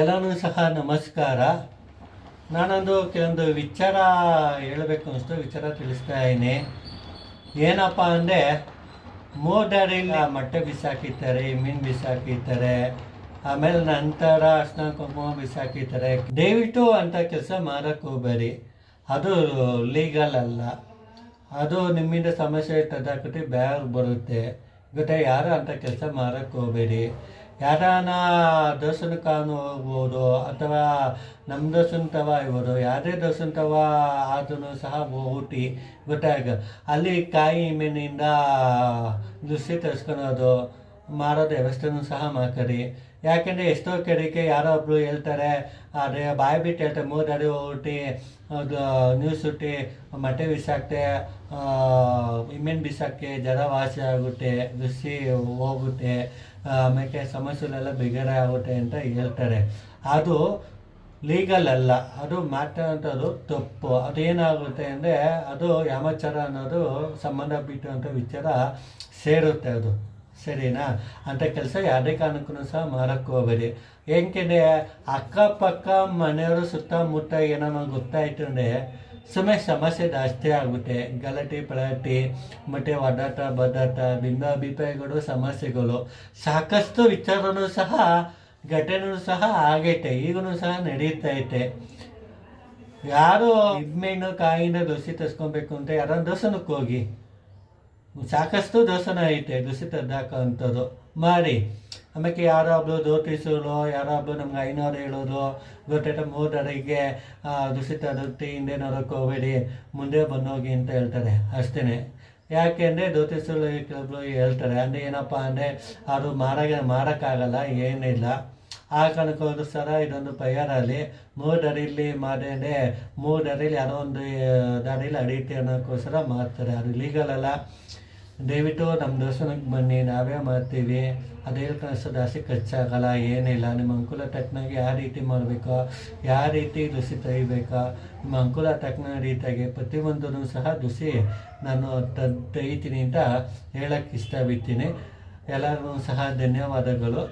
ಎಲ್ಲನೂ ಸಹ ನಮಸ್ಕಾರ. ನಾನೊಂದು ಕೆಲವೊಂದು ವಿಚಾರ ಹೇಳಬೇಕು ಅನಿಸ್ತು ವಿಚಾರ ತಿಳಿಸ್ತಾ ಇದ್ದೀನಿ. ಏನಪ್ಪ ಅಂದರೆ ಮೂಡರಿಲ್ಲ ಮೊಟ್ಟೆ ಬಿಸಾಕಿರ್ತಾರೆ, ಮೀನು ಬಿಸಾಕಿರ್ತಾರೆ, ಆಮೇಲೆ ನಂತರ ಅರ್ಶನ ಕುಂಕುಮ ಬಿಸಾಕಿರ್ತಾರೆ. ದಯವಿಟ್ಟು ಅಂತ ಕೆಲಸ ಮಾಡೋಕ್ಕೆ ಹೋಗ್ಬೇಡಿ. ಅದು ಲೀಗಲ್ ಅಲ್ಲ. ಅದು ನಿಮ್ಮಿಂದ ಸಮಸ್ಯೆ ತದಾಕತಿ ಬ್ಯಾಗ್ ಬರುತ್ತೆ. ಗೊತ್ತಾ? ಯಾರು ಅಂತ ಕೆಲಸ ಮಾಡೋಕ್ಕೆ ಹೋಗಬೇಡಿ. ಯಾರಾನ ದರ್ಶನಕ್ಕೆ ಹೋಗ್ಬೋದು ಅಥವಾ ನಮ್ಮ ದರ್ಶನ ತವ ಇರ್ಬೋದು ಯಾವುದೇ ದರ್ಶನ ತವ ಆದ್ರೂ ಸಹ ಊಟಿ ಗೊತ್ತಾಗ ಅಲ್ಲಿ ಕಾಯಿ ಮೇನಿಂದ ದೃಶ್ಯ ತರಿಸ್ಕೊಳೋದು ಮಾಡೋದು ವ್ಯವಸ್ಥೆನೂ ಸಹ ಮಾಡ್ಕರಿ ಯಾಕೆಂದರೆ ಎಷ್ಟೋ ಕಡೆಗೆ ಯಾರೋ ಒಬ್ಬರು ಹೇಳ್ತಾರೆ ಆದರೆ ಬಾಯಿ ಬಿಟ್ಟು ಹೇಳ್ತಾರೆ ಮೂರು ಅಡಿ ಹೋಗ್ಬಿಟ್ಟು ಅದು ನ್ಯೂಸ್ ಹುಟ್ಟಿ, ಮೊಟ್ಟೆ ಬಿಸಾಕ್ತೆ ಇಮೇನ್ ಬಿಸಾಕ್ತೆ, ಜ್ವರ ವಾಸಿ ಆಗುತ್ತೆ, ಬಿಸಿ ಹೋಗುತ್ತೆ ಆಮೇಲೆ ಸಮಸ್ಯೆಲೆಲ್ಲ ಬಿಗಡ ಆಗುತ್ತೆ ಅಂತ ಹೇಳ್ತಾರೆ. ಅದು ಲೀಗಲ್ ಅಲ್ಲ, ಅದು ಮಾತಾಡೋದು ತಪ್ಪು. ಅದೇನಾಗುತ್ತೆ ಅಂದರೆ, ಅದು ಯಾಮಚಾರ ಅನ್ನೋದು ಸಂಬಂಧ ಬಿಟ್ಟಂಥ ವಿಚಾರ ಸೇರುತ್ತೆ ಅದು. ಸರಿನಾ? ಅಂತ ಕೆಲಸ ಯಾವುದೇ ಕಾರಣಕ್ಕೂ ಸಹ ಮಾರಕ್ಕೆ ಹೋಗ್ಬೇಡಿ. ಏಕೆಂದರೆ ಅಕ್ಕಪಕ್ಕ ಮನೆಯವರು ಸುತ್ತಮುತ್ತ ಏನೋ ನಂಗೆ ಗೊತ್ತಾಯ್ತು ಅಂದರೆ ಸುಮ್ಮನೆ ಸಮಸ್ಯೆ ಜಾಸ್ತಿ ಆಗುತ್ತೆ ಗಲಾಟೆ ಪಳಾಟಿ ಮತ್ತು ಒಡಾಟ ಬದಾಟ ಭಿನ್ನಾಭಿಪ್ರಾಯಗಳು, ಸಮಸ್ಯೆಗಳು. ಸಾಕಷ್ಟು ವಿಚಾರನೂ ಸಹ, ಘಟನೆನೂ ಸಹ ಆಗೈತೆ. ಈಗೂ ಸಹ ನಡೀತಾ ಐತೆ. ಯಾರು ಇದ್ಮೇನು ಕಾಯಿಂದ ದೋಸೆ ತರ್ಸ್ಕೊಬೇಕು ಅಂತ ಯಾರೋ ದೋಸನಕ್ಕೆ ಹೋಗಿ. ಸಾಕಷ್ಟು ದೋಷನ ಐತೆ ದೂಷಿತ ತದ್ದಾಕೋಂಥದ್ದು ಮಾಡಿ. ಆಮೇಲೆ ಯಾರೋ ಒಬ್ರು ಜ್ಯೋತಿಷರು ಯಾರೋ ಒಬ್ರು ನಮ್ಗೆ ಐನೂರು ಹೇಳೋದು, ಗೊತ್ತಾಯ್ತ ಮೂರರಿಗೆ ದೂಷಿತ ಹಿಂದೆ ನೋಡೋಕೆ ಹೋಗಬೇಡಿ, ಮುಂದೆ ಬಂದೋಗಿ ಅಂತ ಹೇಳ್ತಾರೆ. ಅಷ್ಟೇ ಯಾಕೆಂದರೆ ಜ್ಯೋತಿಷರು ಕೆಲವೊಬ್ರು ಹೇಳ್ತಾರೆ, ಅಂದರೆ ಏನಪ್ಪ ಅಂದರೆ ಅದು ಮಾರಾಗ ಮಾಡೋಕ್ಕಾಗಲ್ಲ ಏನಿಲ್ಲ ಆ ಕಾರಣಕ್ಕೋಸ್ಕರ ಇದೊಂದು ಪಯಾರಲ್ಲಿ ಮೂರು ದರಿಲಿ ಮಾಡಿದ್ರೆ ಮೂರು ದರಿಲಿ ಯಾರೋ ಒಂದು ದಾರಿಲಿ ಅಡಿಯುತ್ತೆ ಅನ್ನೋಕ್ಕೋಸ್ಕರ ಮಾಡ್ತಾರೆ. ಅದು ಲೀಗಲ್ ಅಲ್ಲ. ದಯವಿಟ್ಟು ನಮ್ಮ ದೇವಸ್ಥಾನಕ್ಕೆ ಬನ್ನಿ, ನಾವೇ ಮಾಡ್ತೀವಿ. ಅದೇ ಕನಸು ಜಾಸ್ತಿ ಖರ್ಚಾಗಲ್ಲ, ಏನಿಲ್ಲ. ನಿಮ್ಮ ಅನುಕೂಲ ತಕ್ಕನಾಗಿ ಯಾವ ರೀತಿ ಮಾಡಬೇಕು, ಯಾವ ರೀತಿ ದುಸಿ ತೆಗಿಬೇಕು, ನಿಮ್ಮ ಅನುಕೂಲ ತಕ್ಕನ ರೀತಿಯಾಗಿ ಪ್ರತಿಯೊಂದೂ ಸಹ ದುಸಿ ನಾನು ತೆಗಿತೀನಿ ಅಂತ ಹೇಳಕ್ಕೆ ಇಷ್ಟಪಡ್ತೀನಿ ಎಲ್ಲರಿಗೂ ಸಹ ಧನ್ಯವಾದಗಳು.